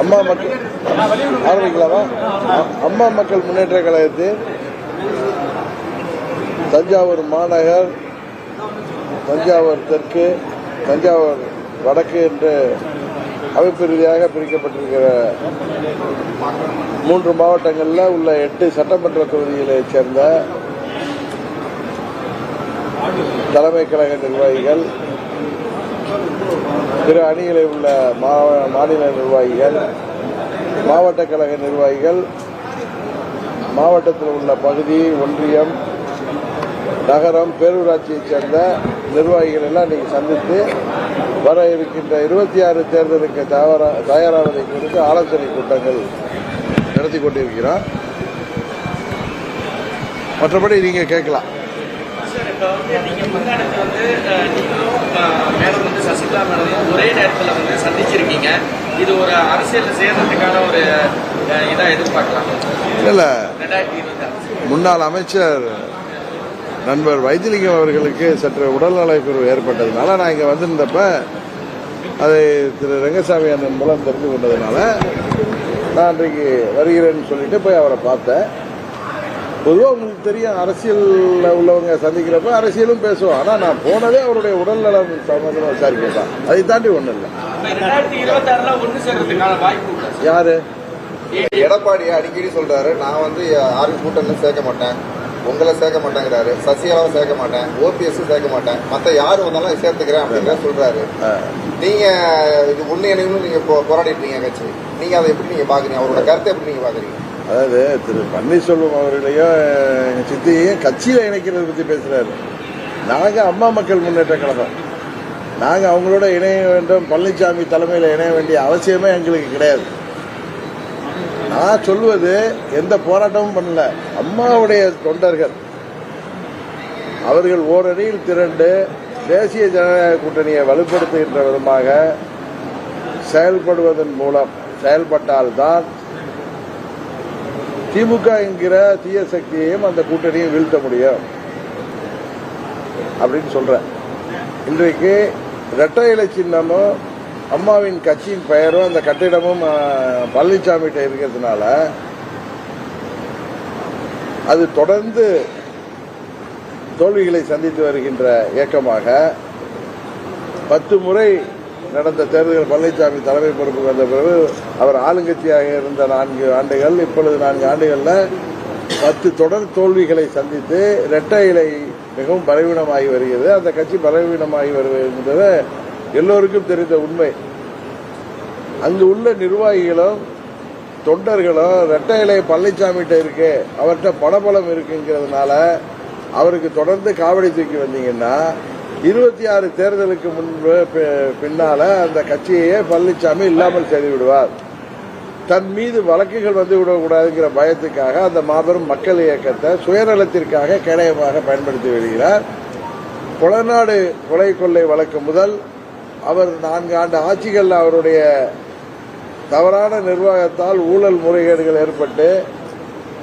அம்மா மக்கள் ஆரம்பிக்கலாமா? அம்மா மக்கள் முன்னேற்ற கழகத்தின் தஞ்சாவூர் மாநகர் தஞ்சாவூர் தெற்கு தஞ்சாவூர் வடக்கு என்று அமைப்பு ரீதியாக பிரிக்கப்பட்டிருக்கிற மூன்று மாவட்டங்களில் உள்ள எட்டு சட்டமன்ற தொகுதிகளைச் சேர்ந்த தலைமை கழக நிர்வாகிகள் பிற அணிகளில் உள்ள மாநில நிர்வாகிகள் மாவட்ட கழக நிர்வாகிகள் மாவட்டத்தில் உள்ள பகுதி ஒன்றியம் நகரம் பேரூராட்சியைச் சேர்ந்த நிர்வாகிகள் எல்லாம் இன்னைக்கு சந்தித்து வர இருக்கின்ற இருபத்தி ஆறு தேர்தலுக்கு தயாரா- தயாராவதை குறித்து ஆலோசனை கூட்டங்கள் நடத்தி கொண்டிருக்கிறோம் மற்றபடி நீங்க கேட்கலாம். மேடம் வந்து சசிகலா ஒரே நேரத்தில் வந்து சந்திச்சிருக்கீங்க. இது ஒரு அரசியல் சேர்றதுக்கான ஒரு அஹ், இதா எதிர்பார்க்கலாம். இல்லை. முன்னாள் அமைச்சர் நண்பர் வைத்திலிங்கம் அவர்களுக்கு சற்று உடல்நலக்குறைவு ஏற்பட்டதுனால நான் இங்கே வந்திருந்தப்ப அதை திரு ரங்கசாமி அண்ணன் மூலம் தெரிந்து கொண்டதுனால நான் அன்றைக்கு வருகிறேன்னு சொல்லிட்டு போய் அவரை பார்த்தேன். பொதுவாக உங்களுக்கு தெரியும் அரசியலில் உள்ளவங்க சந்திக்கிறப்ப அரசியலும் பேசுவோம் ஆனால் நான் போனதே அவருடைய உடல்நலம் சம்பந்தமாக விசாரிக்க தான் அதை தாண்டி ஒன்றும் இல்லை? யாரு? எடப்பாடி அடிக்கடி சொல்றாரு. நான் வந்து யாரும் கூட்டணில சேர்க்க மாட்டேன். உங்களை சேர்க்க மாட்டேங்கிறாரு சசிகலாவை சேர்க்க மாட்டேன் ஓபிஎஸ் சேர்க்க மாட்டேன் மத்த யாரு வந்தாலும் சேர்த்துக்கிறேன் அப்படிங்கிற சொல்றாரு. நீங்க இது இணையணும் நீங்க போராடிட்டு இருக்கீங்க கட்சி. நீங்க அதை எப்படி நீங்க பாக்குறீங்க? அவரோட கருத்தை எப்படி நீங்க பாக்குறீங்க? அதாவது திரு பன்னீர்செல்வம் அவர்களையும் எங்க சித்தியையும் கட்சியில இணைக்கிறத பத்தி பேசுறாரு. நாங்க அம்மா மக்கள் முன்னேற்ற கழகம். நாங்க அவங்களோட இணைய வேண்டும் பழனிசாமி தலைமையில் இணைய வேண்டிய அவசியமே எங்களுக்கு கிடையாது. நான் சொல்வது எந்த போராட்டமும் பண்ணல. அம்மாவுடைய தொண்டர்கள். அவர்கள் ஓரணியில் திரண்டு தேசிய ஜனநாயக கூட்டணியை வலுப்படுத்துகின்ற விதமாக செயல்படுவதன் மூலம் செயல்பட்டால்தான் திமுக என்கிற தீய சக்தியையும் அந்த கூட்டணியை வீழ்த்த முடியும். அப்படின்னு சொல்றேன். இன்றைக்கு இரட்டை இலை சின்னமும் அம்மாவின் கட்சியின் பெயரும் அந்த கட்டிடமும் அஹ், பழனிசாமிகிட்ட இருக்கிறதுனால அது தொடர்ந்து தோல்விகளை சந்தித்து வருகின்ற இயக்கமாக பத்து முறை நடந்த தேர்தல் பழனிசாமி தலைமை பொறுப்புக்கு வந்த பிறகு அவர் ஆளுங்கட்சியாக இருந்த நான்கு ஆண்டுகள் இப்பொழுது நான்கு ஆண்டுகளில் பத்து தொடர் தோல்விகளை சந்தித்து இரட்டை இலை மிகவும் பலவீனமாகி வருகிறது. அந்த கட்சி பலவீனமாகி வருகிறது எல்லோருக்கும் தெரிந்த உண்மை. அங்கு உள்ள நிர்வாகிகளும் தொண்டர்களும் ரெட்டை இலை பழனிசாமிகிட்ட இருக்கு அவர்கிட்ட பணபலம் இருக்குங்கிறதுனால அவருக்கு தொடர்ந்து காவடி தூக்கி வந்தீங்கன்னா இருபத்தி ஆறு தேர்தலுக்கு முன்பு பி- பின்னால அந்த கட்சியையே பழனிசாமி இல்லாமல் செய்து விடுவார் தன் மீது வழக்குகள் வந்து விடக்கூடாதுங்கிற பயத்துக்காக அந்த மாபெரும் மக்கள் இயக்கத்தை சுயநலத்திற்காக கேடயமாக பயன்படுத்தி வருகிறார். கொளநாடு கொலை கொள்ளை வழக்கு முதல் அவர் நான்கு ஆண்டு ஆட்சிகளில் அவருடைய தவறான நிர்வாகத்தால் ஊழல் முறைகேடுகள் ஏற்பட்டு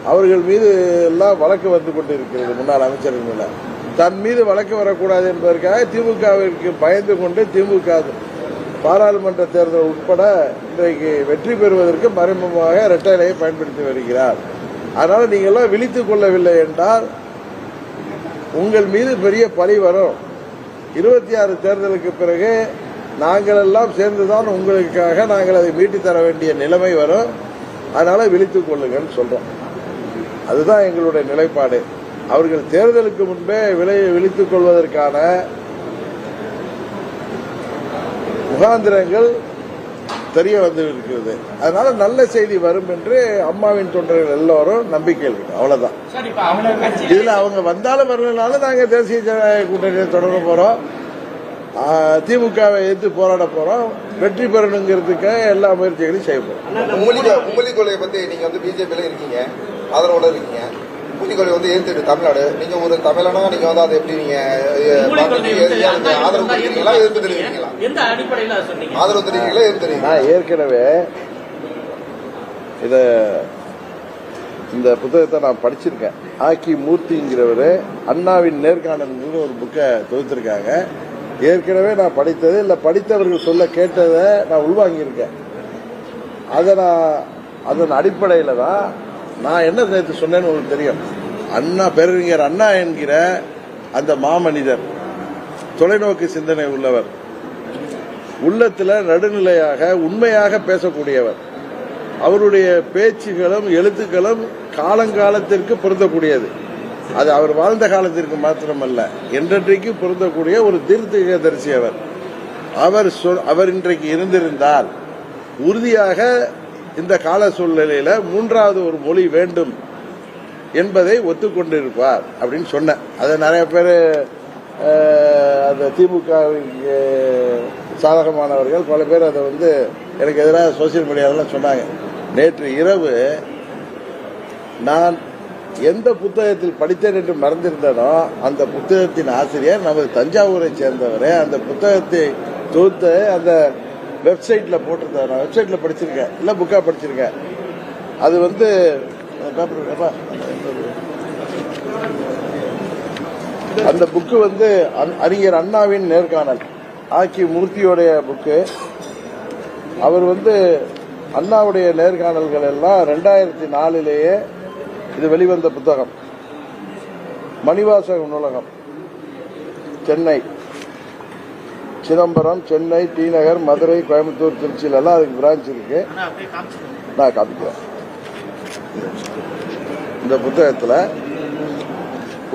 அவர்கள் மீது எல்லாம் வழக்கு வந்து கொண்டிருக்கிறது முன்னாள் அமைச்சர்கள் மேல. தன் மீது வழக்கு வரக்கூடாது என்பதற்காக திமுகவிற்கு பயந்து கொண்டு திமுக பாராளுமன்ற தேர்தல் உட்பட இன்றைக்கு வெற்றி பெறுவதற்கு மறைமுகமாக இரட்டைலையை பயன்படுத்தி வருகிறார். அதனால நீங்கள்லாம் விழித்துக் கொள்ளவில்லை என்றால் உங்கள் மீது பெரிய பழி வரும். இருபத்தி ஆறு தேர்தலுக்கு பிறகு நாங்கள் எல்லாம் சேர்ந்துதான் உங்களுக்காக நாங்கள் அதை மீட்டி தர வேண்டிய நிலைமை வரும். அதனால விழித்துக் கொள்ளுங்கன்னு சொல்றோம். அதுதான் எங்களுடைய நிலைப்பாடு. அவர்கள் தேர்தலுக்கு முன்பே விலை விழித்துக் கொள்வதற்கான முகாந்திரங்கள் தெரிய வந்து இருக்கிறது அதனால நல்ல செய்தி வரும் என்று அம்மாவின் தொண்டர்கள் எல்லோரும் நம்பிக்கை இருக்கு அவ்வளவுதான். இதுல அவங்க வந்தாலும் வரலனாலும் நாங்க தேசிய ஜனநாயக கூட்டணியை தொடர போறோம். திமுகவை எதிர்த்து போராட போறோம். வெற்றி பெறணுங்கிறதுக்காக எல்லா முயற்சிகளையும் செய்ய போறோம். உம்மொழி கொள்கையை பத்தி நீங்க வந்து பிஜேபியில இருக்கீங்க. ஆதரவோட இருக்கீங்க. கொள்கை வந்து ஏத்துட்டு தமிழ்நாடு. நீங்க ஒரு தமிழனா நீங்க வந்து அதை எப்படி நீங்க ஆதரவு தெரிவிக்கிறீங்களா எதிர்ப்பு தெரிவிக்கிறீங்களா எந்த அடிப்படையில் அதை சொன்னீங்க? ஆதரவு தெரிவிக்கிறீங்களா எதிர்ப்பு நான் ஏற்கனவே இத இந்த புத்தகத்தை நான் படிச்சிருக்கேன். ஆக்கி மூர்த்திங்கிறவர் அண்ணாவின் நேர்காணல்னு ஒரு புக்கை தொகுத்திருக்காங்க. ஏற்கனவே நான் படித்தது இல்லை படித்தவர்கள் சொல்ல கேட்டதை நான் உள்வாங்கியிருக்கேன். அதை நான் அதன் அடிப்படையில் தான் நான் என்ன நேற்று சொன்னேன்னு உங்களுக்கு தெரியும். அண்ணா பேரறிஞர் அண்ணா என்கிற அந்த மாமனிதர் தொலைநோக்கு சிந்தனை உள்ளவர் உள்ளத்தில் நடுநிலையாக உண்மையாக பேசக்கூடியவர். அவருடைய பேச்சுகளும் எழுத்துக்களும் காலங்காலத்திற்கு பொருந்தக்கூடியது. அது அவர் வாழ்ந்த காலத்திற்கு மாத்திரமல்ல. என்றென்றைக்கு பொருந்தக்கூடிய ஒரு தீர்த்ததரிசி அவர். அவர் அவர் இன்றைக்கு இருந்திருந்தால் உறுதியாக இந்த கால சூழ்நிலையில மூன்றாவது ஒரு மொழி வேண்டும் என்பதை ஒத்துக்கொண்டிருப்பார் அப்படின்னு சொன்னேன். அதை நிறைய பேர் அந்த திமுக சாதகமானவர்கள் பல பேர் அதை வந்து எனக்கு எதிராக சோசியல் மீடியாவில் சொன்னாங்க. நேற்று இரவு நான் எந்த புத்தகத்தில் படித்தேன் என்று மறந்திருந்தனோ அந்த புத்தகத்தின் ஆசிரியர் நமது தஞ்சாவூரை சேர்ந்தவர் அந்த புத்தகத்தை தொகுத்து அந்த வெப்சைட்ல போட்டிருந்தார். நான் வெப்சைட்ல படிச்சிருக்கேன். இல்ல புக்கா படிச்சிருக்கேன். அது வந்து அந்த பேப்பர் அந்த புக்கு வந்து அறிஞர் அண்ணாவின் நேர்காணல். ஆக்கி மூர்த்தியோடைய புக்கு அவர் வந்து அண்ணாவுடைய நேர்காணல்கள் எல்லாம் ரெண்டாயிரத்தி நாலுலேயே இது வெளிவந்த புத்தகம். மணிவாசக நூலகம். சென்னை. சிதம்பரம் சென்னை டி நகர் மதுரை கோயம்புத்தூர் திருச்சியில எல்லாம் அதுக்கு பிரான்ச் இருக்கு. நான் காமிக்கிறேன். இந்த புத்தகத்தில்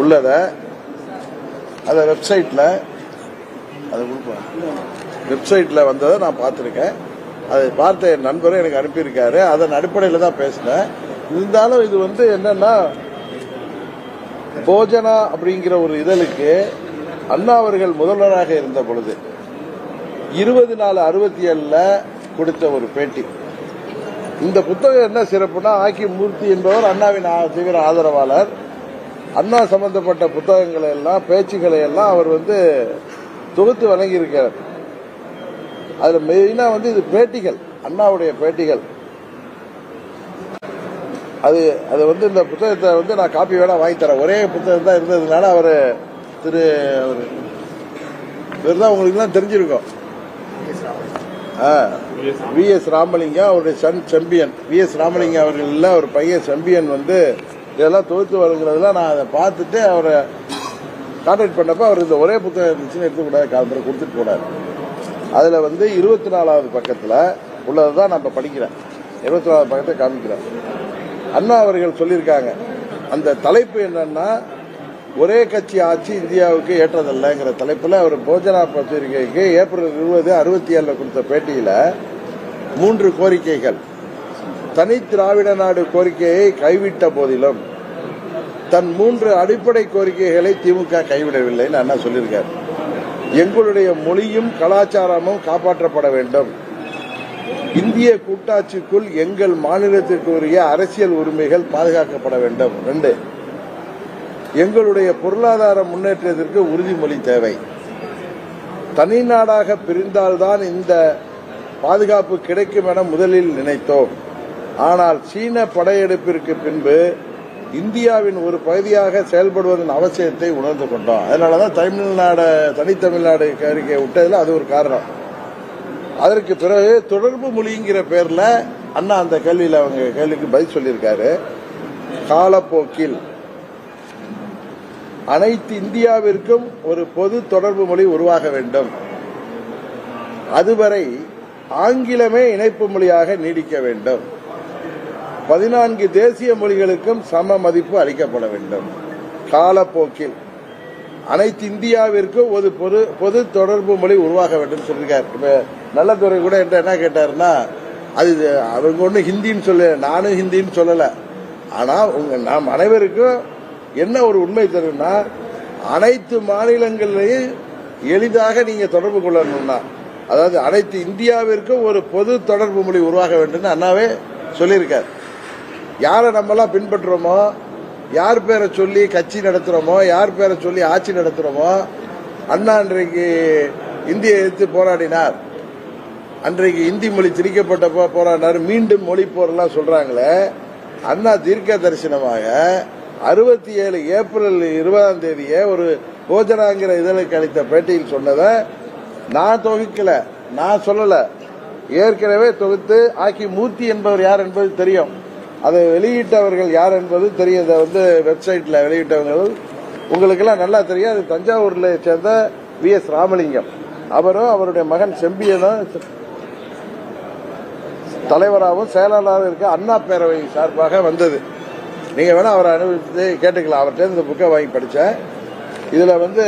உள்ளத அந்த வெப்சைட்ல அதை கொடுப்பேன் வெப்சைட்ல வந்ததை நான் பார்த்துருக்கேன். அதை பார்த்த என் நண்பரும் எனக்கு அனுப்பியிருக்காரு. அதன் அடிப்படையில் தான் பேசினேன். இருந்தாலும் இது வந்து என்னன்னா போஜனா அப்படிங்கிற ஒரு இதழுக்கு அண்ணா அவர்கள் முதல்வராக இருந்த பொழுது இருபது நாலு அறுபத்தி ஏழுல கொடுத்த ஒரு பேட்டி. இந்த புத்தகம் என்ன சிறப்புனா ஆக்கி மூர்த்தி என்பவர் அண்ணாவின் தீவிர ஆதரவாளர். அண்ணா சம்பந்தப்பட்ட புத்தகங்களை எல்லாம் பேச்சுக்களை எல்லாம் அவர் வந்து தொகுத்து வழங்கியிருக்கிறார். அதுல மெயினா வந்து இது பேட்டிகள் அண்ணாவுடைய பேட்டிகள். அது அது வந்து இந்த புத்தகத்தை வந்து நான் காப்பி வேணா வாங்கி தரேன். ஒரே புத்தகம் தான் இருந்ததுனால அவர் திரு அவர் இவர் தான் உங்களுக்கு எல்லாம் தெரிஞ்சிருக்கும் வி எஸ் ராமலிங்கம் அவருடைய son Sembian. V S Ramalingam அவர்கள் ஒரு பையன் செம்பியன் வந்து இதெல்லாம் தொகுத்து வழங்குறதுல நான் அதை பார்த்துட்டு அவரை கான்டாக்ட் பண்ணப்போ அவர் இந்த ஒரே புத்தகம் இருந்துச்சுன்னு எடுத்துக்கூடாது காலம்பரை கொடுத்துட்டு கூடாது அதில் வந்து இருபத்தி நாலாவது பக்கத்தில் உள்ளதை தான் நம்ம படிக்கிறேன். இருபத்தி நாலாவது பக்கத்தை காமிக்கிறேன். அண்ணா அவர்கள் சொல்லியிருக்காங்க. அந்த தலைப்பு என்னன்னா ஒரே கட்சி ஆட்சி இந்தியாவுக்கு ஏற்றதல்லங்கிற தலைப்பில் அவர் போஜனா பத்திரிகைக்கு ஏப்ரல் இருபது அறுபத்தி ஏழில் கொடுத்த பேட்டியில் மூன்று கோரிக்கைகள். தனி திராவிட நாடு கோரிக்கையை கைவிட்ட போதிலும் தன் மூன்று அடிப்படை கோரிக்கைகளை திமுக கைவிடவில்லைன்னு அண்ணா சொல்லியிருக்காரு. எங்களுடைய மொழியும் கலாச்சாரமும் காப்பாற்றப்பட வேண்டும். இந்திய கூட்டாட்சிக்குள் எங்கள் மாநிலத்திற்கு உரிய அரசியல் உரிமைகள் பாதுகாக்கப்பட வேண்டும். ரெண்டு எங்களுடைய பொருளாதார முன்னேற்றத்திற்கு உறுதிமொழி தேவை. தனி நாடாக பிரிந்தால்தான் இந்த பாதுகாப்பு கிடைக்கும் என முதலில் நினைத்தோம். ஆனால் சீன படையெடுப்பிற்கு பின்பு இந்தியாவின் ஒரு பகுதியாக செயல்படுவதன் அவசியத்தை உணர்ந்து கொண்டோம். அதனாலதான் தமிழ்நாடு தனித்தமிழ்நாடு கோரிக்கை விட்டதில் அது ஒரு காரணம். அதற்கு பிறகு தொடர்பு மொழிங்கிற பேர்ல அண்ணா அந்த கேள்வியில் அவங்க கேள்விக்கு பதில் சொல்லியிருக்காரு. காலப்போக்கில் அனைத்து இந்தியாவிற்கும் ஒரு பொது தொடர்பு மொழி உருவாக வேண்டும். அதுவரை ஆங்கிலமே இணைப்பு மொழியாக நீடிக்க வேண்டும். பதினான்கு தேசிய மொழிகளுக்கும் சம மதிப்பு அளிக்கப்பட வேண்டும். காலப்போக்கில் அனைத்து இந்தியாவிற்கும் ஒரு பொது பொது தொடர்பு மொழி உருவாக வேண்டும் சொல்லியிருக்காரு. இப்ப நல்லதுறை கூட என்கிட்ட என்ன கேட்டாருன்னா அது அவங்க ஒன்றும் ஹிந்தின்னு சொல்லல நானும் ஹிந்தின்னு சொல்லல. ஆனால் உங்க நாம் அனைவருக்கும் என்ன ஒரு உண்மை தெரியும்னா அனைத்து மாநிலங்களிலையும் எளிதாக நீங்க தொடர்பு கொள்ளணும்னா அதாவது அனைத்து இந்தியாவிற்கும் ஒரு பொது தொடர்பு மொழி உருவாக வேண்டும் அண்ணாவே சொல்லியிருக்கார். யாரை நம்மலாம் பின்பற்றுறோமோ யார் பேரை சொல்லி கட்சி நடத்துறோமோ யார் பேரை சொல்லி ஆட்சி நடத்துறோமோ அண்ணா இன்றைக்கு இந்தியை எதிர்த்து போராடினார். அன்றைக்கு இந்தி மொழி திரிக்கப்பட்ட போராடினார் மீண்டும் மொழி போரெல்லாம் சொல்றாங்களே. அண்ணா தீர்க்க தரிசனமாக அறுபத்தி ஏழு ஏப்ரல் இருபதாம் தேதியே ஒரு போஜனாங்கிற இதழுக்கு அளித்த பேட்டியில் சொன்னதை நான் தொகுக்கல நான் சொல்லல. ஏற்கனவே தொகுத்து ஆக்கி மூர்த்தி என்பவர் யார் என்பது தெரியும். அதை வெளியிட்டவர்கள் யார் என்பது தெரியும். வந்து வெப்சைட்ல வெளியிட்டவர்கள் உங்களுக்கெல்லாம் நல்லா தெரியும். அது தஞ்சாவூர்ல சேர்ந்த வி எஸ் ராமலிங்கம். அவரும் அவருடைய மகன் செம்பியனும் தலைவராகவும் செயலாளராகவும் இருக்க அண்ணா பேரவை சார்பாக வந்தது. நீங்க வேணா அவரை அனுபவித்து கேட்டுக்கலாம். அவர்கிட்ட இந்த புக்கை வாங்கி படித்தேன் இதுல வந்து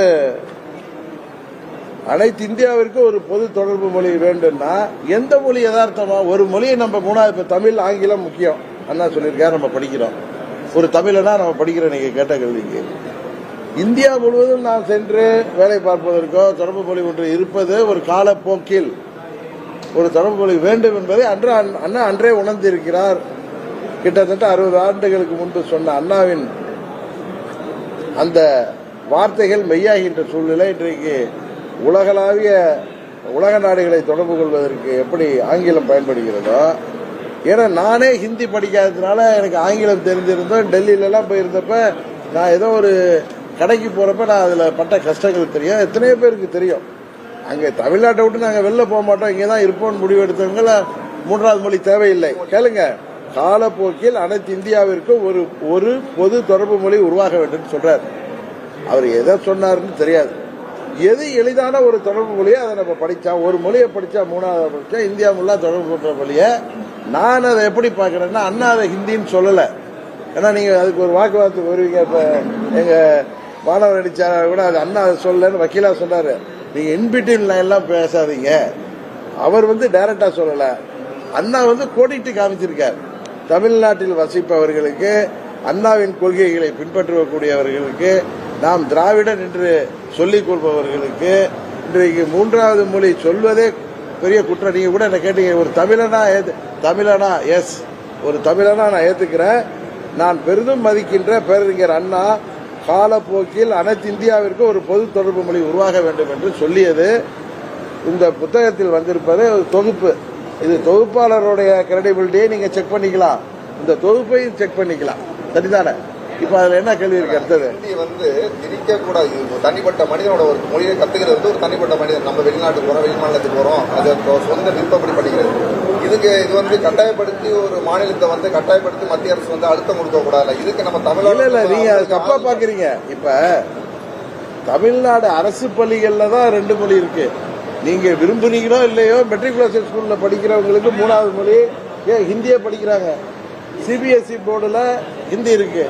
அனைத்து இந்தியாவிற்கு ஒரு பொது தொடர்பு மொழி வேண்டும்னா எந்த மொழி யதார்த்தமா? ஒரு மொழியை நம்ம மூணாவது இப்ப தமிழ் ஆங்கிலம் முக்கியம். அண்ணா சொல்லியிருக்காரு நம்ம படிக்கிறோம். ஒரு தமிழனா நம்ம படிக்கிறோம் நீங்க கேட்ட கல்விக்கு இந்தியா முழுவதும் நான் சென்று வேலை பார்ப்பதற்கோ தொடர்பு மொழி ஒன்று இருப்பது ஒரு காலப்போக்கில் ஒரு தொடர்பு வேண்டும் என்பதை அன்று அண்ணா அன்றே உணர்ந்திருக்கிறார். கிட்டத்தட்ட அறுபது ஆண்டுகளுக்கு முன்பு சொன்ன அண்ணாவின் அந்த வார்த்தைகள் மெய்யாகின்ற சூழ்நிலை இன்றைக்கு உலகளாவிய உலக நாடுகளை தொடர்பு கொள்வதற்கு எப்படி ஆங்கிலம் பயன்படுகிறதோ ஏன்னா நானே ஹிந்தி படிக்காததுனால எனக்கு ஆங்கிலம் தெரிஞ்சிருந்தோம் டெல்லியிலலாம் போயிருந்தப்ப நான் ஏதோ ஒரு கடைக்கு போகிறப்ப நான் அதில் பட்ட கஷ்டங்கள் தெரியும். எத்தனையோ பேருக்கு தெரியும். அங்கே தமிழ்நாட்டை விட்டு நாங்கள் வெளில போக மாட்டோம். இங்கே தான் இருப்போம்னு முடிவு எடுத்தவங்கள மூன்றாவது மொழி தேவையில்லை. கேளுங்க. காலப்போக்கில் அனைத்து இந்தியாவிற்கும் ஒரு ஒரு பொது தொடர்பு மொழி உருவாக வேண்டும் சொல்றார். அவர் எதை சொன்னார்னு தெரியாது. எது எளிதான ஒரு தொடர்பு மொழியோ அதை நம்ம படித்தா ஒரு மொழியை படித்தா மூணாவது படித்தா இந்தியா முல்லா தொடர்பு கொண்ட மொழியை நான் அதை எப்படி பார்க்குறேன்னா அண்ணா அதை ஹிந்தின்னு சொல்லலை. ஏன்னா நீங்கள் அதுக்கு ஒரு வாக்குவாதத்துக்கு வருவீங்க இப்போ எங்கள் மாணவர் அடிச்சார கூட அது அண்ணா அதை சொல்லலைன்னு வக்கீலாக சொன்னார். நீங்க இன்பிட்வீன் எல்லாம் பேசாதீங்க. அவர் வந்து டைரக்டா சொல்லல. அண்ணா வந்து கோடிட்டு காமிச்சிருக்கார். தமிழ்நாட்டில் வசிப்பவர்களுக்கு அண்ணாவின் கொள்கைகளை பின்பற்றக்கூடியவர்களுக்கு நாம் திராவிடன் என்று சொல்லிக் கொள்பவர்களுக்கு இன்றைக்கு மூன்றாவது மொழி சொல்வதே பெரிய குற்றம். நீங்க கூட என்ன கேட்டீங்க ஒரு தமிழனா தமிழனா எஸ் ஒரு தமிழனா நான் ஏத்துக்கிறேன். நான் பெரிதும் மதிக்கின்ற பேரறிஞர் அண்ணா காலப்போக்கில் அனைத்து இந்தியாவிற்கு ஒரு பொது தொடர்பு மொழி உருவாக வேண்டும் என்று சொல்லியது. இந்த புத்தகத்தில் வந்திருப்பது ஒரு தொகுப்பு. இது தொகுப்பாளருடைய கிரெடிபிலிட்டியை நீங்க செக் பண்ணிக்கலாம். இந்த தொகுப்பையும் செக் பண்ணிக்கலாம். சரிதானே? இப்ப அதுல என்ன கேள்வி இருக்கு அடுத்தது? ஹிந்தி வந்து திணிக்க கூடாது தனிப்பட்ட மனிதனோட ஒரு மொழியை கத்துக்கிறது வந்து ஒரு தனிப்பட்ட மனிதன். நம்ம வெளிநாட்டுக்கு போறோம் வெளிமாநிலத்துக்கு போறோம் அது சொந்த விருப்பப்படி படிக்கிறது. இதுக்கு இது வந்து கட்டாயப்படுத்தி ஒரு மாநிலத்தை வந்து கட்டாயப்படுத்தி மத்திய அரசு வந்து அழுத்தம் கொடுக்க கூடாது இதுக்கு நம்ம இல்ல இல்ல தமிழ்நாடு நீங்க தப்பா பாக்குறீங்க. இப்ப தமிழ்நாடு அரசு பள்ளிகள்ல தான் ரெண்டு மொழி இருக்கு. நீங்க விரும்புனீங்களோ இல்லையோ மெட்ரிகுலேஷன் ஸ்கூல்ல படிக்கிறவங்களுக்கு மூணாவது மொழி ஏன் ஹிந்தியே படிக்கிறாங்க. சிபிஎஸ்இ போர்டுல ஹிந்தி இருக்கு.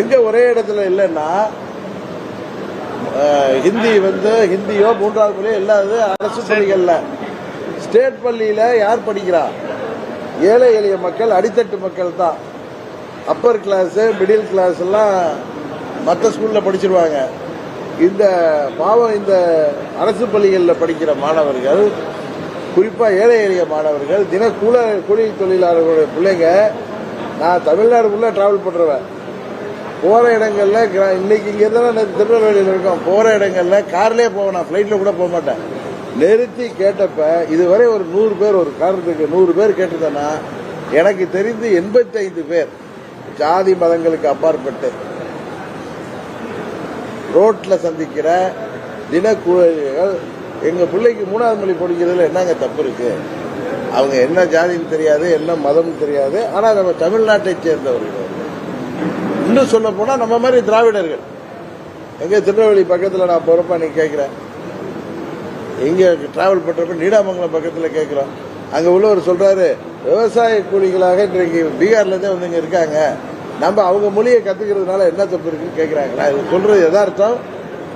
எங்க ஒரே இடத்துல இல்லைன்னா ஹிந்தி வந்து ஹிந்தியோ மூன்றாவது மொழியோ இல்லாதது அரசு பள்ளிகள்ல. ஸ்டேட் பள்ளியில யார் படிக்கிறா? ஏழை எளிய மக்கள் அடித்தட்டு மக்கள் தான். அப்பர் கிளாஸ் மிடில் கிளாஸ் எல்லாம் மற்ற ஸ்கூல்ல படிச்சிருவாங்க. இந்த பாவம் இந்த அரசு பள்ளிகளில் படிக்கிற மாணவர்கள் குறிப்பா ஏழை எளிய மாணவர்கள் தின கூல கூலி தொழிலாளர்களுடைய பிள்ளைங்க நான் தமிழ்நாடுக்குள்ள டிராவல் பண்றவன். போகிற இடங்களில் கிரா- இன்னைக்கு இங்கே இருந்தாலும் திருநெல்வேலியில் இருக்கோம். போகிற இடங்களில் கார்லேயே போவேன். நான் ஃப்ளைட்டில் கூட போக மாட்டேன். நிறுத்தி கேட்டப்ப இதுவரை ஒரு நூறு பேர் ஒரு காரணத்துக்கு நூறு பேர் கேட்டிருந்தேன்னா எனக்கு தெரிந்து எண்பத்தைந்து பேர் ஜாதி மதங்களுக்கு அப்பாற்பட்டு ரோட்டில் சந்திக்கிற தினக்கூலிகள் எங்கள் பிள்ளைக்கு மூணாவது மொழி படிக்கிறதுல என்னங்க தப்பு இருக்கு? அவங்க என்ன ஜாதின்னு தெரியாது என்ன மதம்னு தெரியாது. ஆனால் நம்ம தமிழ்நாட்டை சேர்ந்தவர்கள். இன்னும் சொல்ல போனா நம்ம மாதிரி திராவிடர்கள். எங்க திருநெல்வேலி பக்கத்துல நான் போறப்ப நீ கேட்கிறேன் எங்க டிராவல் பண்றப்ப நீடாமங்கலம் பக்கத்துல கேட்கிறோம் அங்க உள்ளவர் சொல்றாரு விவசாய கூலிகளாக இன்றைக்கு பீகார்ல இருந்தே வந்து இங்க இருக்காங்க. நம்ம அவங்க மொழியை கத்துக்கிறதுனால என்ன தப்பு இருக்குன்னு கேட்கிறாங்க நான் சொல்றது எதார்த்தம்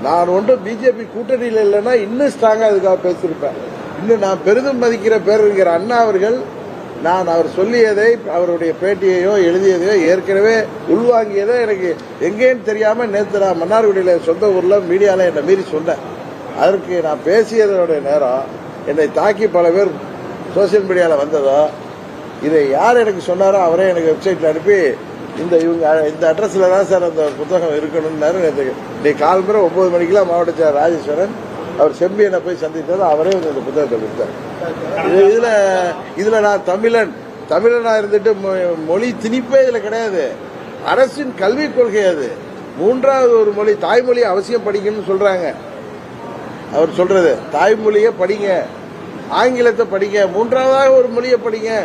நான் ஒன்றும் பிஜேபி கூட்டணியில் இல்லைன்னா இன்னும் ஸ்ட்ராங்கா அதுக்காக பேசியிருப்பேன். இன்னும் நான் பெரிதும் மதிக்கிற பேரறிஞர் அண்ணா அவர்கள் நான் அவர் சொல்லியதை அவருடைய பேட்டியையோ எழுதியதையோ ஏற்கனவே உள்வாங்கியதோ எனக்கு எங்கேன்னு தெரியாம நேற்று நான் மன்னார்குடியில சொந்த ஊர்ல மீடியால என்னை மீறி சொன்னேன். அதற்கு நான் பேசியதனுடைய நேரம் என்னை தாக்கி பல பேர் சோசியல் மீடியால வந்ததோ இதை யார் எனக்கு சொன்னாரோ அவரே எனக்கு வெப்சைட்ல அனுப்பி இந்த இவங்க இந்த அட்ரஸ்ல தான் சார் அந்த புத்தகம் இருக்கணும்னாரு நேற்று இன்னைக்கு கால் முறை ஒன்பது மணிக்கெல்லாம் மாவட்ட சார் ராஜேஸ்வரன் அவர் செம்பியனை போய் சந்தித்தது அவரே வந்து இந்த புத்தகத்தை கொடுத்தார். இது இதுல இதுல நான் தமிழன் தமிழனா இருந்துட்டு மொ- மொழி திணிப்பே இதுல கிடையாது. அரசின் கல்விக் கொள்கை அது. மூன்றாவது ஒரு மொழி தாய்மொழி அவசியம் படிக்கணும்னு சொல்றாங்க. அவர் சொல்றது தாய்மொழியை படிங்க ஆங்கிலத்தை படிங்க மூன்றாவதாக ஒரு மொழியை படிங்க.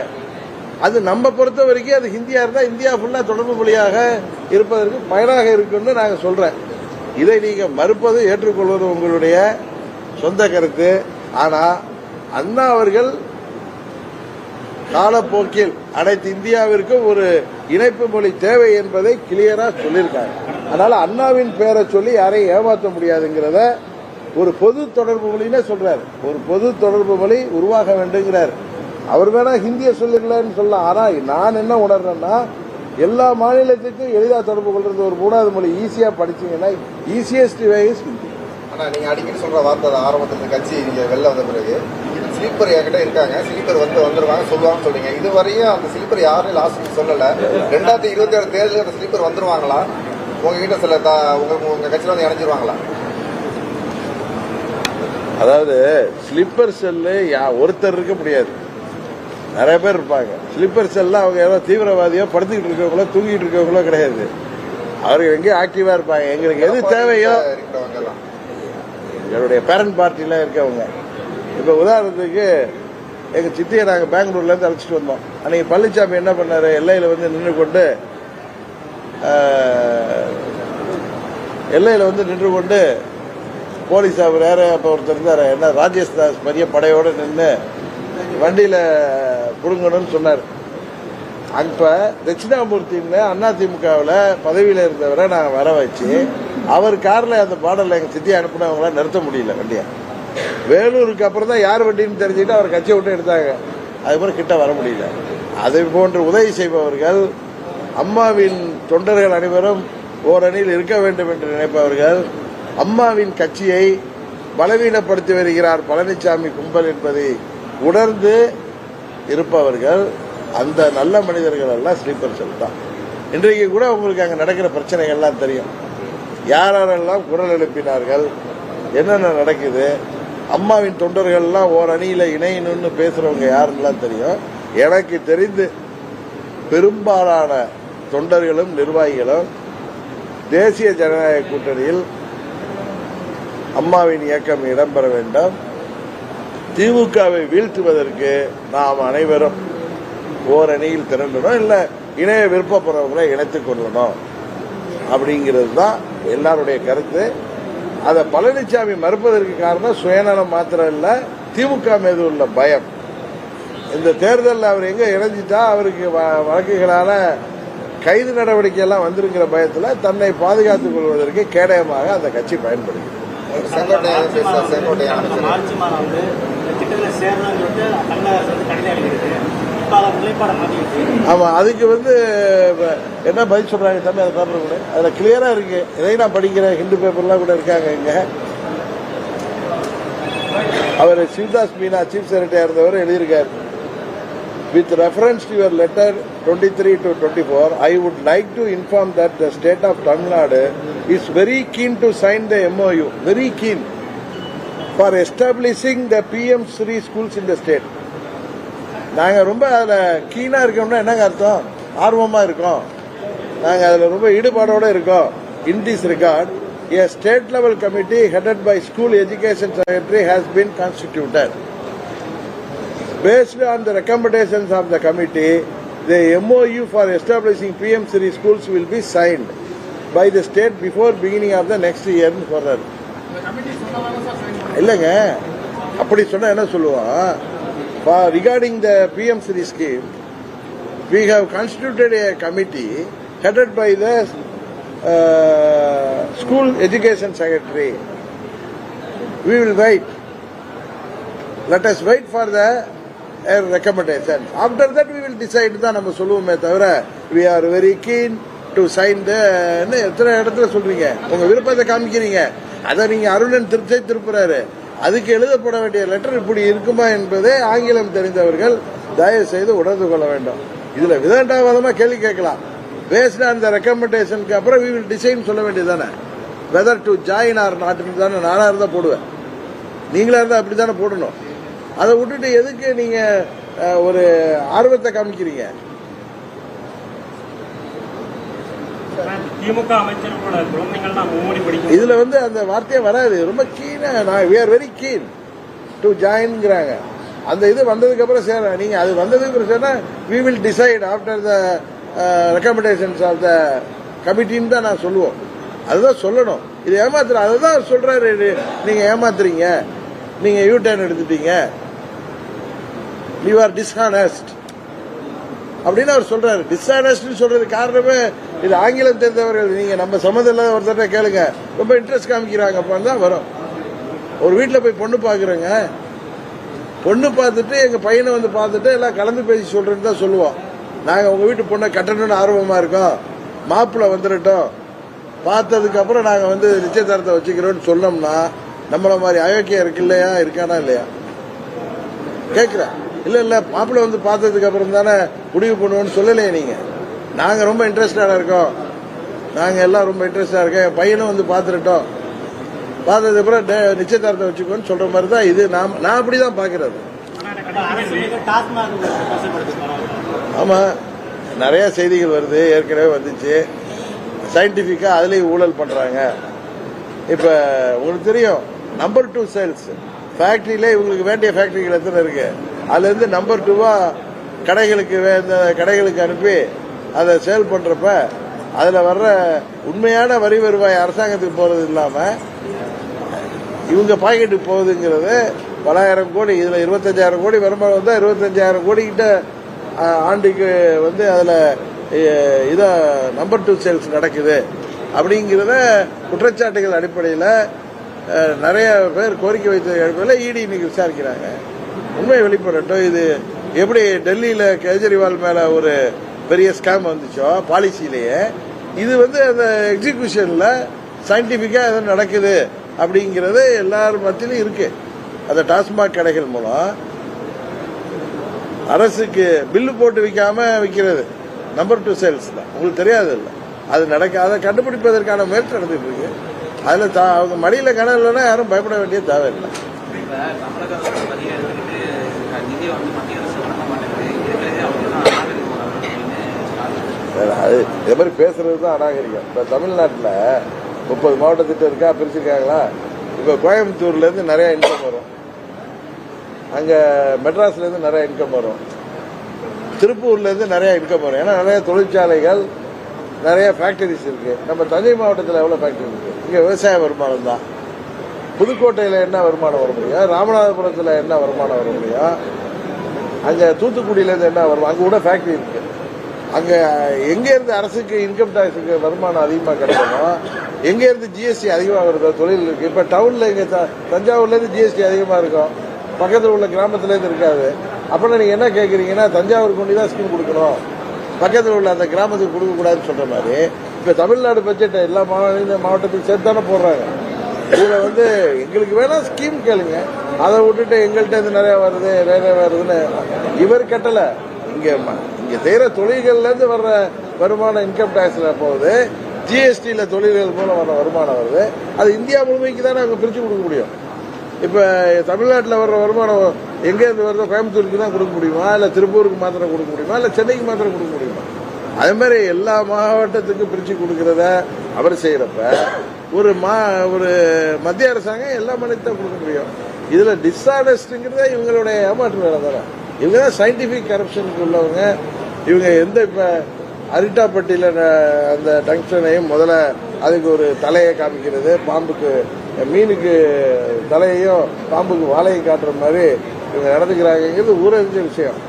அது நம்ம பொறுத்த வரைக்கும் அது ஹிந்தியா இருந்தால் இந்தியா ஃபுல்லாக தொடர்பு மொழியாக இருப்பதற்கு பயனாக இருக்குன்னு நாங்கள் சொல்றேன். இதை நீங்க மறுப்பது ஏற்றுக்கொள்வது உங்களுடைய சொந்த கருத்து ஆனா அண்ணா அவர்கள் காலப்போக்கில் அனைத்து இந்தியாவிற்கும் ஒரு இணைப்பு மொழி தேவை என்பதை கிளியரா சொல்லியிருக்காங்க அதனால அண்ணாவின் பெயரை சொல்லி யாரையும் ஏமாற்ற முடியாதுங்கிறத ஒரு பொது தொடர்பு மொழினே சொல்றாரு. ஒரு பொது தொடர்பு மொழி உருவாக வேண்டுங்கிறார். அவர் வேணா ஹிந்தியை சொல்லிடலன்னு சொல்லலாம். ஆனா நான் என்ன உணர்றேன்னா எல்லா மாநிலத்துக்கும் எளிதாக தொடர்பு கொள்றது ஒரு மூணாவது மொழி. ஈஸியா படிச்சீங்கன்னா ஈஸியஸ்ட் வே இஸ் ஹிந்தி ஆனா நீங்க அடிக்கடி சொல்ற வார்த்தை தான். ஆரம்பத்துல கட்சி நீங்க வெளில வந்த பிறகு. ஸ்லீப்பர் என்கிட்ட இருக்காங்க. ஸ்லீப்பர் வந்து வந்துருவாங்க சொல்லுவாங்க சொல்றீங்க. இதுவரையும் அந்த ஸ்லீப்பர் யாரும் லாஸ்ட் சொல்லல. ரெண்டாயிரத்தி இருபத்தி ஏழு தேர்தலில் அந்த ஸ்லீப்பர் வந்துருவாங்களா? உங்ககிட்ட சில த- உங்க உங்க கட்சியில வந்து இணைஞ்சிருவாங்களா? அதாவது ஸ்லிப்பர் செல்லு ஒருத்தர் இருக்க முடியாது. நிறைய பேர் இருப்பாங்க. ஸ்லிப்பர் செல்ல அவங்க ஏதோ தீவிரவாதியோ படுத்துக்கிட்டு இருக்கவங்களோ தூங்கிட்டு இருக்கவங்களோ கிடையாது. அவர்கள் எங்கேயும் ஆக்டிவா இருப்பாங்க. எங்களுக்கு எது தேவையோ என்னுடைய பேரண்ட் பார்ட்டியில் இருக்கவங்க. இப்போ உதாரணத்துக்கு எங்கள் சித்தியை நாங்கள் பெங்களூர்லேருந்து அழைச்சிட்டு வந்தோம். அன்றைக்கி பழனிசாமி என்ன பண்ணாரு? எல்லையில் வந்து நின்று கொண்டு எல்லையில் வந்து நின்று கொண்டு போலீஸ் அவர் யார் அப்போ ஒருத்தர் இருந்தார். என்ன ராஜேஷ் தாஸ் பெரிய படையோடு நின்று வண்டியில் புடுங்கணும்னு சொன்னார். அப்போ தட்சிணாமூர்த்தின்னு அதிமுகவில் பதவியில் இருந்தவரை நான் வர வச்சு அவர் கார்ல அந்த பாடல்ல எங்க சித்தி அனுப்புனவங்களாம் நிறுத்த முடியல வண்டியை. வேலூருக்கு அப்புறம் தான் யார் வண்டின்னு தெரிஞ்சுட்டு அவர் கட்சியை விட்டு எடுத்தாங்க. அதுக்கப்புறம் கிட்ட வர முடியல. அதை போன்று உதவி செய்பவர்கள் அம்மாவின் தொண்டர்கள் அனைவரும் ஓரணியில் இருக்க வேண்டும் என்று நினைப்பவர்கள் அம்மாவின் கட்சியை பலவீனப்படுத்தி வருகிறார் பழனிசாமி கும்பல் என்பதை உணர்ந்து இருப்பவர்கள் அந்த நல்ல மனிதர்கள் எல்லாம் ஸ்லீப்பர் செல் தான். இன்றைக்கு கூட உங்களுக்கு அங்கே நடக்கிற பிரச்சனைகள்லாம் தெரியும். யார் யாரெல்லாம் குரல் எழுப்பினார்கள் என்னென்ன நடக்குது அம்மாவின் தொண்டர்கள்லாம் ஓர் அணியில் இணையணும்னு பேசுறவங்க யாருன்னெல்லாம் தெரியும். எனக்கு தெரிந்து பெரும்பாலான தொண்டர்களும் நிர்வாகிகளும் தேசிய ஜனநாயக கூட்டணியில் அம்மாவின் இயக்கம் இடம்பெற வேண்டும். திமுகவை வீழ்த்துவதற்கு நாம் அனைவரும் ஓரணியில் திரண்டணும் இல்ல இணைய விருப்பப்படுறவங்களை இணைத்துக் கொள்ளணும் அப்படிங்கிறது தான் எல்லாருடைய கருத்து. அதை பழனிசாமி மறுப்பதற்கு காரணம் சுயநலம் மாத்திரம் இல்ல திமுக மீது உள்ள பயம். இந்த தேர்தலில் அவர் எங்க இணைஞ்சிட்டா அவருக்கு வ- வழக்குகளால கைது நடவடிக்கை எல்லாம் வந்திருக்கிற பயத்துல தன்னை பாதுகாத்துக் கொள்வதற்கு கேடயமாக அந்த கட்சி பயன்படுகிறது. செங்கோட்டையன் ஆமாம் ஆமா அதுக்கு வந்து என்ன பதில் சொல்றாங்க தம்பி அதை பேப்பர் கூட? அதுல கிளியரா இருக்கு. இதையும் நான் படிக்கிறேன். ஹிந்து பேப்பர்லாம் கூட இருக்காங்க இங்க. அவர் சிவதாஸ் மீனா சீஃப் செக்ரட்டரியா இருந்தவர் எழுதியிருக்கார். With reference to your letter twenty three two twenty four I would like to inform that the state of Tamil Nadu is very keen to sign the MoU very keen for establishing the PM Shri schools in the state நாங்க ரொம்ப அதுல கீனா இருக்கோம்னா என்னங்க அர்த்தம் ஆர்வமா இருக்கோம் நாங்க அதுல ரொம்ப ஈடுபாடோட இருக்கோம் in this record a state level committee headed by school education secretary has been constituted based on the recommendations of the committee the MOU for establishing PM Sri schools will be signed by the state before beginning of the next year ன்னு சொல்றாரு இல்லைங்க அப்படி சொன்னா என்ன சொல்லுவான் For regarding the PM Siri scheme, we have constituted a committee headed by the uh, school education secretary. We will wait. Let us wait for the uh, recommendation. After that we will decide தான் நம்ம சொல்லுவோமே தவிர we are very keen to sign the ன்னு எத்தனை இடத்துல சொல்றீங்க உங்க விருப்பத்தை காமிக்கிறீங்க அதை நீங்க அருணன் திருச்சை திருப்புறாரு அதுக்கு எழுதப்பட வேண்டிய லெட்டர் இப்படி இருக்குமா என்பதை ஆங்கிலம் தெரிந்தவர்கள் தயவு செய்து உணர்ந்து கொள்ள வேண்டும். இதுல விதண்டாவதமா கேள்வி கேட்கலாம். பேஸ்ட் ஆன் த ரெக்கமெண்டேஷனுக்கு அப்புறம் வி வில் டிசைன் சொல்ல வேண்டியதானே வெதர் டு ஜாயின் ஆர் நாட்டுன்னு தானே? நானா இருந்தா போடுவேன். நீங்களா இருந்தா அப்படி தானே போடணும். அதை விட்டுட்டு எதுக்கு நீங்க ஒரு ஆர்வத்தை காமிக்கிறீங்க? திமுக அமைச்சர்களோட குழந்தைங்கள்லாம் மும்மொழி படிக்கும். இதுல வந்து அந்த வார்த்தையே வராது. ரொம்ப கீனா நான் we are very keen to ஜாயின்ங்கிறாங்க அந்த இது வந்ததுக்கு அப்புறம் சார் நீங்க அது வந்ததுக்கு அப்புறம் சொன்னா we will decide after the recommendations of the கமிட்டின்னு தான் நான் சொல்லுவோம். அதுதான் சொல்லணும். இது ஏமாத்துற அதுதான் அவர் சொல்றாரு. நீங்க ஏமாத்துறீங்க. நீங்க யூ டர்ன் எடுத்துட்டீங்க. யூ ஆர் டிஸ்ஹானஸ்ட் அப்படின்னு அவர் சொல்றாரு. டிஸ்ஹானஸ்ட் சொல்றது காரணமே இது ஆங்கிலம் தெரிந்தவர்கள் நீங்க நம்ம சம்மந்தம் இல்லாத ஒருத்தர்கிட்ட கேளுங்க. ரொம்ப இன்ட்ரெஸ்ட் காமிக்கிறாங்க அப்பான்னு தான் வரும். ஒரு வீட்டில் போய் பொண்ணு பார்க்குறேங்க பொண்ணு பார்த்துட்டு எங்க பையனை வந்து பார்த்துட்டு எல்லாம் கலந்து பேசி சொல்றேன்னு தான் சொல்லுவோம். நாங்கள் உங்க வீட்டு பொண்ணை கட்டணும்னு ஆர்வமா இருக்கோம். மாப்பிள்ளை வந்துடட்டும் பார்த்ததுக்கு அப்புறம் நாங்க வந்து நிச்சயதாரத்தை வச்சுக்கிறோம்னு சொன்னோம்னா நம்மள மாதிரி அயோக்கியம் இருக்கு இல்லையா இருக்கானா இல்லையா? கேட்குறேன் இல்ல இல்ல மாப்பிள்ளை வந்து பார்த்ததுக்கு அப்புறம் தானே முடிவு பண்ணுவோம்னு சொல்லலையே நீங்கள் நாங்கள் ரொம்ப இன்ட்ரெஸ்டாக இருக்கோம். நாங்கள் எல்லாம் ரொம்ப இன்ட்ரெஸ்டாக இருக்கோம். என் பையனும் வந்து பார்த்துருட்டோம் பார்த்ததுக்கப்புறம் நிச்சயதார்த்தம் வச்சுக்கோன்னு சொல்கிற மாதிரி தான் இது நான் நான் அப்படி தான் பார்க்குறது. ஆமாம் நிறையா நிறைய செய்திகள் வருது. ஏற்கனவே வந்துச்சு. சயின்டிஃபிக்காக அதுலேயும் ஊழல் பண்ணுறாங்க இப்போ உங்களுக்கு தெரியும் நம்பர் டூ சேல்ஸ் ஃபேக்ட்ரியிலே இவங்களுக்கு வேண்டிய ஃபேக்டரிகள் எத்தனை இருக்குது அதுலேருந்து நம்பர் டூவாக கடைகளுக்கு கடைகளுக்கு அனுப்பி அதை சேல் பண்றப்ப அதுல வர்ற உண்மையான வரி வருவாய் அரசாங்கத்துக்கு போறது இல்லாம இவங்க பாக்கெட்டுக்கு போகுதுங்கிறது பலாயிரம் கோடி இதுல இருபத்தஞ்சாயிரம் கோடி வருமானம் வந்தா இருபத்தஞ்சாயிரம் கோடி கிட்ட ஆண்டுக்கு வந்து அதுல இதாக நம்பர் டூ சேல்ஸ் நடக்குது. அப்படிங்கிறத குற்றச்சாட்டுகள் அடிப்படையில் நிறைய பேர் கோரிக்கை வைத்த அடிப்படையில் இடி இன்னைக்கு விசாரிக்கிறாங்க. உண்மை வெளிப்படட்டும். இது எப்படி டெல்லியில் கெஜ்ரிவால் மேலே ஒரு பெரிய ஸ்கேம் வந்துச்சோ பாலிசியிலேயே இது வந்து அந்த எக்ஸிகூஷனில் சயின்டிஃபிக்காக எதுவும் நடக்குது அப்படிங்கிறது எல்லார் மத்தியிலும் இருக்கு. அந்த டாஸ்மாக் கடைகள் மூலம் அரசுக்கு பில்லு போட்டு விற்காம விற்கிறது நம்பர் டூ சேல்ஸ் தான். உங்களுக்கு தெரியாது இல்லை. அது நடக்க அதை கண்டுபிடிப்பதற்கான முயற்சி நடந்துட்டு இருக்கு. அதில் தா- அவங்க மடியில் கணம் இல்லைன்னா யாரும் பயப்பட வேண்டிய தேவையில்லை இப்ப தமிழக அரசு வரியை எடுத்துக்கிட்டு நிதியை வந்து மத்திய அரசு வழங்க மாட்டேங்குது இருக்கிறதே அவங்க தான் ஆதரவு அப்படின்னு ஸ்டாலின் வேற அது இதே மாதிரி பேசுறது தான் அநாகரிகம். இப்போ தமிழ்நாட்டில் முப்பது மாவட்ட திட்டம் இருக்கா பிரிச்சிருக்காங்களா? இப்போ கோயம்புத்தூர்லேருந்து நிறையா நிறைய இன்கம் வரும். அங்கே மெட்ராஸ்லேருந்து நிறையா நிறைய இன்கம் வரும். திருப்பூர்லேருந்து நிறையா நிறைய இன்கம் வரும். ஏன்னா நிறைய தொழிற்சாலைகள் நிறைய ஃபேக்டரிஸ் இருக்கு. நம்ம தஞ்சை மாவட்டத்தில் எவ்வளோ ஃபேக்டரி இருக்கு? இங்கே விவசாய வருமானம் தான். புதுக்கோட்டையில் என்ன வருமானம் வர முடியும் ராமநாதபுரத்தில் என்ன வருமானம் வர முடியும் அங்கே தூத்துக்குடியிலேருந்து என்ன வருமானம் அங்கே கூட ஃபேக்ட்ரி இருக்கு. அங்கே எங்கேருந்து அரசுக்கு இன்கம் டேக்ஸுக்கு வருமானம் அதிகமாக கிடைக்கணும் எங்கேருந்து ஜிஎஸ்டி அதிகமாக வருதோ தொழில் இப்போ டவுனில் இங்கே இங்க த- தஞ்சாவூர்லேருந்து ஜிஎஸ்டி அதிகமாக இருக்கும். பக்கத்தில் உள்ள கிராமத்துலேருந்து இருக்காது. அப்பனா நீங்கள் என்ன கேட்குறீங்கன்னா தஞ்சாவூர் கொண்டு தான் ஸ்கீம் கொடுக்கணும். பக்கத்தில் உள்ள அந்த கிராமத்துக்கு கொடுக்கக்கூடாதுன்னு சொல்கிற மாதிரி. இப்போ தமிழ்நாடு பட்ஜெட்டை எல்லா மாநில மாவட்டத்துக்கும் சேர்த்து தானே போடுறாங்க. இதில் வந்து எங்களுக்கு வேணால் ஸ்கீம் கேளுங்க. அதை விட்டுட்டு எங்கள்கிட்ட இது நிறையா வருது நிறைய வருதுன்னு இவர் கட்டலை. இங்கே இங்க செய்யற தொழில்கள்ல இருந்து வர்ற வருமானம் இன்கம் டாக்ஸ்ல போகுது. ஜிஎஸ்டியில தொழில்கள் மூலம் வர வருமானம் வருது. அது இந்தியா முழுமைக்கு தான் அவங்க பிரிச்சு கொடுக்க முடியும். இப்ப தமிழ்நாட்டில் வர்ற வருமானம் எங்க இருந்து வருதோ கோயம்புத்தூருக்கு தான் கொடுக்க முடியுமா? இல்ல திருப்பூருக்கு மாத்திரம் கொடுக்க முடியுமா? இல்ல சென்னைக்கு மாத்திரம் கொடுக்க முடியுமா? அதே மாதிரி எல்லா மாவட்டத்துக்கும் பிரிச்சு கொடுக்கறத அவர் செய்யறப்ப ஒரு மா ஒரு மத்திய அரசாங்கம் எல்லா மாநிலத்தையும் கொடுக்க முடியும். இதுல டிஸ்ஆனஸ்ட்ங்கிறத இவங்களுடைய ஏமாற்று வேலை தானே. இவங்க தான் சயின்டிபிக் கரப்ஷனுக்கு உள்ளவங்க. இவங்க எந்த இப்ப அரிட்டாப்பட்டியில அந்த டங்ஷனையும் முதல்ல அதுக்கு ஒரு தலையை காமிக்கிறது. பாம்புக்கு மீனுக்கு தலையையும் பாம்புக்கு வாழையும் காட்டுற மாதிரி இவங்க நடந்துக்கிறாங்கிறது ஊரறிஞ்ச விஷயம்.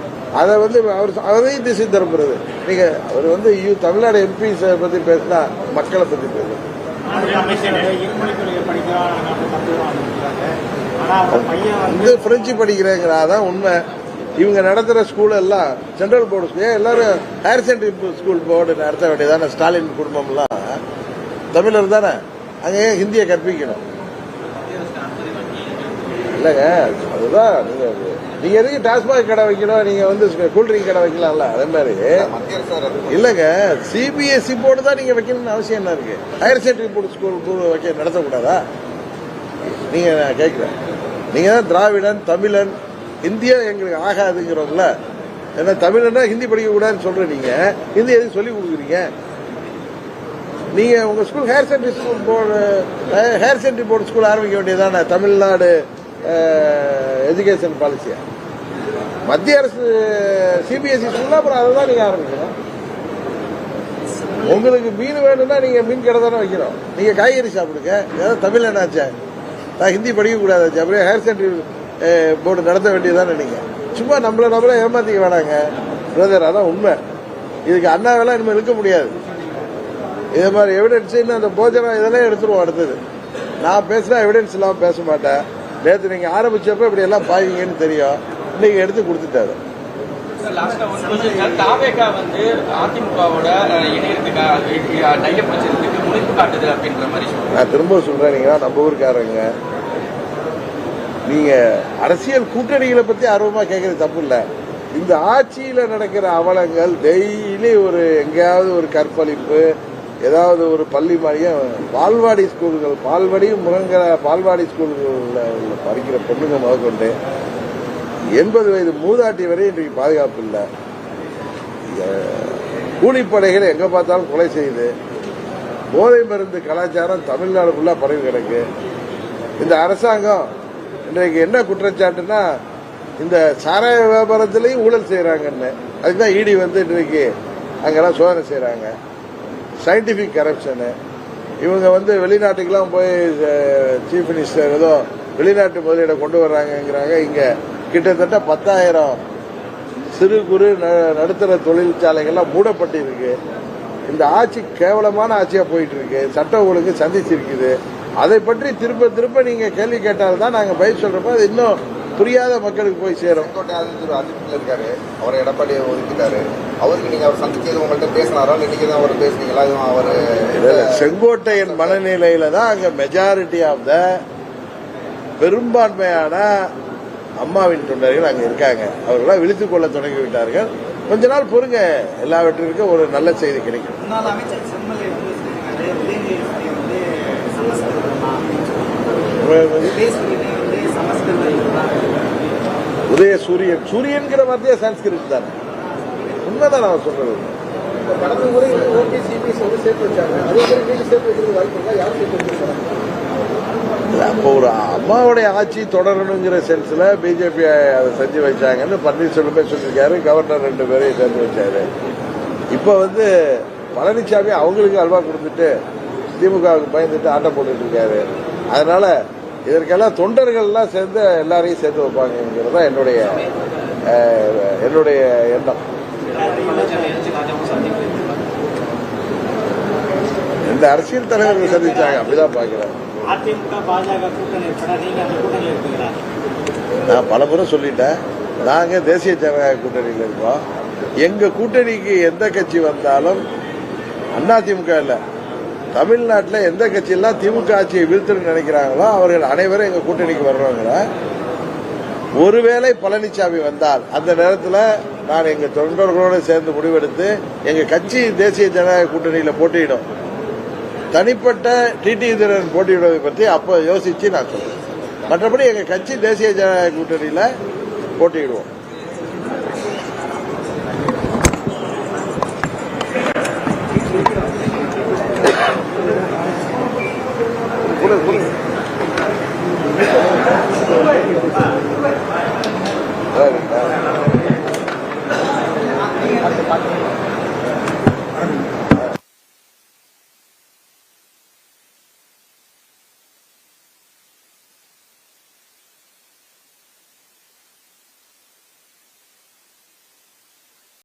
அதை வந்து அவர் அவரையும் திசை திருப்புறது நீங்க அவர் வந்து யூ தமிழ்நாடு எம்பி பத்தி பேசினா மக்களை பத்தி பேசுறது வந்து பிரெஞ்சு படிக்கிறேங்கிற அதான் உண்மை. இவங்க நடத்துற ஸ்கூல் எல்லாம் சென்ட்ரல் போர்டு ஏன் எல்லாரும் ஹையர் செகண்டரி ஸ்கூல் போர்டு நடத்த வேண்டியதானே? ஸ்டாலின் குடும்பம்லாம். தமிழர் தானே? அங்கே ஏன் ஹிந்தியை கற்பிக்கணும்? இல்லைங்க அதுதான். நீங்க நீங்க எதுக்கு டாஸ்மாக் கடை வைக்கணும்? நீங்க வந்து கூல்ட்ரிங்க் கடை வைக்கலாம்ல அதே மாதிரி. இல்லைங்க சிபிஎஸ்சி சிபிஎஸ்இ போர்டு தான் நீங்க வைக்கணும்னு அவசியம் என்ன இருக்கு? Higher secondary board school board வைக்க நடத்தக்கூடாதா? நீங்க நான் கேட்கிறேன். நீங்க தான் திராவிடன் தமிழன் இந்தியா எங்களுக்கு ஆகாதுங்கிறோம்ல ஏன்னா தமிழ்னா ஹிந்தி படிக்க கூடாதுன்னு சொல்ற நீங்க ஹிந்தி எதுக்கு சொல்லி கொடுக்குறீங்க? நீங்க உங்க school higher secondary school board higher secondary board school ஆரம்பிக்க வேண்டியதானே தமிழ்நாடு எஜுகேஷன் பாலிசியா மத்திய அரசு சிபிஎஸ்இ ஸ்கூல்ல அப்புறம் அதை தான் நீங்க ஆரம்பிக்கணும். உங்களுக்கு மீன் வேணும்னா நீங்க மீன் கடை தானே வைக்கிறோம் நீங்க காய்கறி சாப்பிடுங்க. ஏதாவது தமிழ் என்னாச்சா? நான் ஹிந்தி படிக்க கூடாது அப்படியே ஹையர் செகண்டரி போர்டு நடத்த வேண்டியதானே நீங்க சும்மா நம்மள நம்மள ஏமாத்திக்க வேணாங்க. பிரதர் அதான் உண்மை. இதுக்கு அண்ணாவெல்லாம் இனிமேல் இருக்க முடியாது. இதே மாதிரி எவிடன்ஸ் இன்னும் அந்த போஜனம் இதெல்லாம் எடுத்துருவோம் அடுத்தது. நான் பேசினா எவிடன்ஸ் இல்லாமல் பேச மாட்டேன். நேற்று நீங்க ஆரம்பிச்சப்ப இப்படி எல்லாம் பாய்வீங்கன்னு தெரியும். இன்னைக்கு எடுத்து கொடுத்துட்டாரு. தாவேகா வந்து அதிமுகவோட இணையத்துக்கு டைப் வச்சிருந்துக்கு முனைப்பு காட்டுது அப்படின்ற மாதிரி சொல்றாங்க நான் திரும்ப சொல்றேன் நீங்க நம்ம ஊருக்காரங்க நீங்க அரசியல் கூட்டணிகளை பத்தி ஆர்வமா கேட்கறது தப்பு இல்ல. இந்த ஆட்சியில நடக்கிற அவலங்கள் டெய்லி ஒரு எங்கேயாவது ஒரு கற்பழிப்பு ஏதாவது ஒரு பள்ளி மாதிரியும் பால்வாடி ஸ்கூல்கள் பால்வாடியும் முருங்கிற பால்வாடி ஸ்கூல்களில் உள்ள படிக்கிற பொண்ணுங்க முதற்கொண்டு எண்பது வயது மூதாட்டி வரை இன்றைக்கு பாதுகாப்பு இல்லை. கூலிப்படைகளை எங்க பார்த்தாலும் கொலை செய்யுது. போதை மருந்து கலாச்சாரம் தமிழ்நாடு ஃபுல்லா பரவி கிடக்கு. இந்த அரசாங்கம் இன்றைக்கு என்ன குற்றச்சாட்டுனா இந்த சாராய வியாபாரத்திலையும் ஊழல் செய்யறாங்கன்னு அதுதான் இடி வந்து இன்றைக்கு அங்கெல்லாம் சோதனை செய்யறாங்க சயின்டிபிக் கரப்ஷனு இவங்க வந்து வெளிநாட்டுக்கெல்லாம் போய் சீஃப் மினிஸ்டர் ஏதோ வெளிநாட்டு முதலீடை கொண்டு வர்றாங்கங்கிறாங்க. இங்க கிட்டத்தட்ட பத்தாயிரம் சிறு குறு ந- நடுத்தர தொழிற்சாலைகள்லாம் மூடப்பட்டிருக்கு. இந்த ஆட்சி கேவலமான ஆட்சியா போயிட்டு இருக்கு. சட்டம் ஒழுங்கு சந்திச்சிருக்குது. அதை பற்றி திரும்ப திரும்ப நீங்க கேள்வி கேட்டால்தான் நாங்க பதில் சொல்றப்ப அது இன்னும் புரியாத மக்களுக்கு போய் சேரும். இருக்காரு. அவரை எடப்பாடியை ஒதுக்கிட்டாரு. அவருக்கு நீங்க அவர் சந்திச்சது உங்கள்கிட்ட பேசினாரா? இல்லை இன்னைக்கு தான் அவர் பேசுனீங்களா? இதுவும் அவர் செங்கோட்டையன் மனநிலையில தான் அங்க மெஜாரிட்டி ஆஃப் த பெரும்பான்மையான அம்மாவின் தொண்டர்கள் அங்க இருக்காங்க. அவர்களாம் விழித்துக் கொள்ள தொடங்கி விட்டார்கள். கொஞ்ச நாள் பொறுங்க. எல்லாவற்றிற்கும் ஒரு நல்ல செய்தி கிடைக்கும் முன்னாள் அமைச்சர் செம்மலை வந்து சொல்லியிருக்காரு உதயநிதி வந்து சமஸ்கிருதமா உதயசூரியனை வந்து சமஸ்கிருதம் உதய சூரியன். சூரியன்கிற வார்த்தையே சன்ஸ்கிரிட் தானே. உண்மைதான் நான் சொல்றது. கடந்த முறை ஓகே சிபிஎஸ் வந்து சேர்த்து வச்சாங்க. அதே மாதிரி நீங்க சேர்த்து வைக்கிறது வாய்ப்பு இருக்கா? யார் சேர்த்து வச்சிருக்காங்க இல்ல, அப்போ ஒரு அம்மாவுடைய ஆட்சி தொடரணுங்கிற சென்ஸ்ல பிஜேபி அதை செஞ்சு வச்சாங்கன்னு பன்னீர்செல்வமே சொல்லியிருக்காரு. கவர்னர் ரெண்டு பேரையும் சேர்ந்து வச்சாரு. இப்ப வந்து பழனிசாமி அவங்களுக்கு அல்வா கொடுத்துட்டு திமுகவுக்கு பயந்துட்டு ஆட்டம் போட்டுட்டு இருக்காரு. அதனால இதற்கெல்லாம் தொண்டர்கள் எல்லாம் சேர்ந்து எல்லாரையும் சேர்த்து வைப்பாங்கிறது தான் என்னுடைய என்னுடைய எண்ணம். இந்த அரசியல் தலைவர்கள் சந்திச்சாங்க அப்படிதான் பாக்கிறேன் நான் பலமுறை சொல்லிட்டேன். நாங்க தேசிய ஜனநாயக கூட்டணியில் இருக்கோம். எங்க கூட்டணிக்கு எந்த கட்சி வந்தாலும் அதிமுக இல்ல. தமிழ்நாட்டில் எந்த கட்சியெல்லாம் திமுக ஆட்சியை வீழ்த்துன்னு நினைக்கிறாங்களோ அவர்கள் அனைவரும் எங்கள் கூட்டணிக்கு வர்றவங்க ஒருவேளை பழனிசாமி வந்தால் அந்த நேரத்தில் நான் எங்க தொண்டர்களோடு சேர்ந்து முடிவெடுத்து எங்க கட்சி தேசிய ஜனநாயக கூட்டணியில் போட்டியிடும். தனிப்பட்ட டிடி போட்டியிடுவதை பற்றி அப்போ யோசிச்சு நான் சொல்றேன். மற்றபடி எங்க கட்சி தேசிய ஜனநாயக கூட்டணியில் போட்டியிடுவோம். கொடு, கொடு. சரிங்களா?